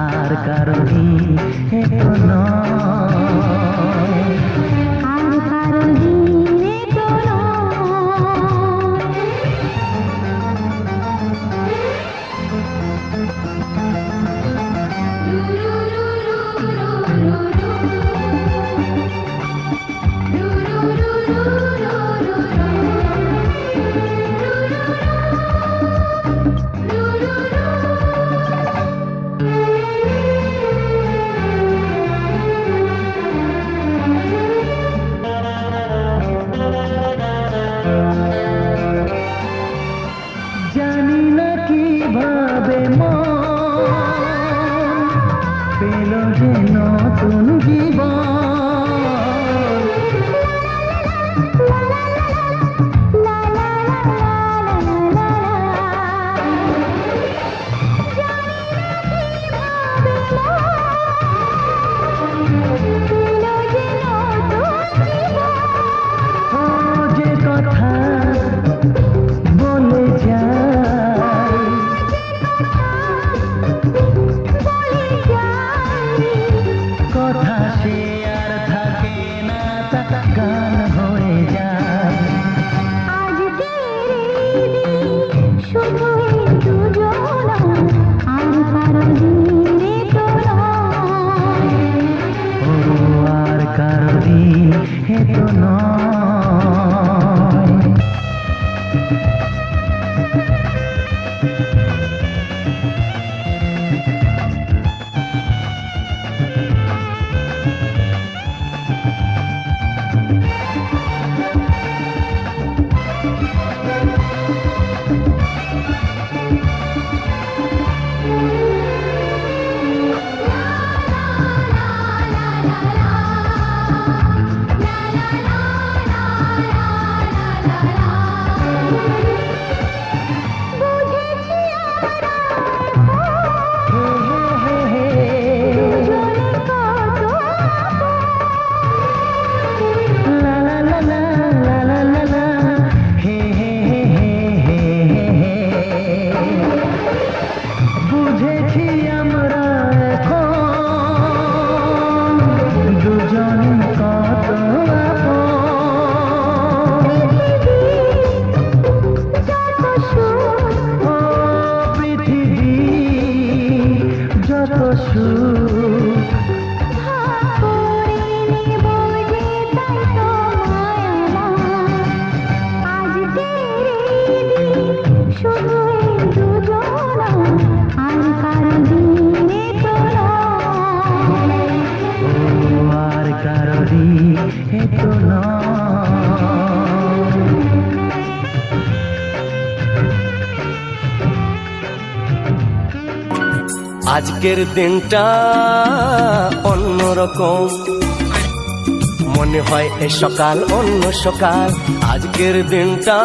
আর কারণে এখনো দিল হে নতুন জীবন। hey, you know. আজকের দিনটা অন্যরকম। মনে হয় এ সকাল অন্য সকাল। আজকের দিনটা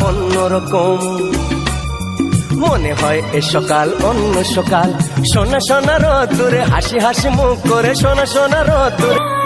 অন্যরকম। মনে হয় এ সকাল অন্য সকাল। সোনা সোনার রতুরে, হাসি হাসি মুখ করে, সোনা সোনার রতুরে।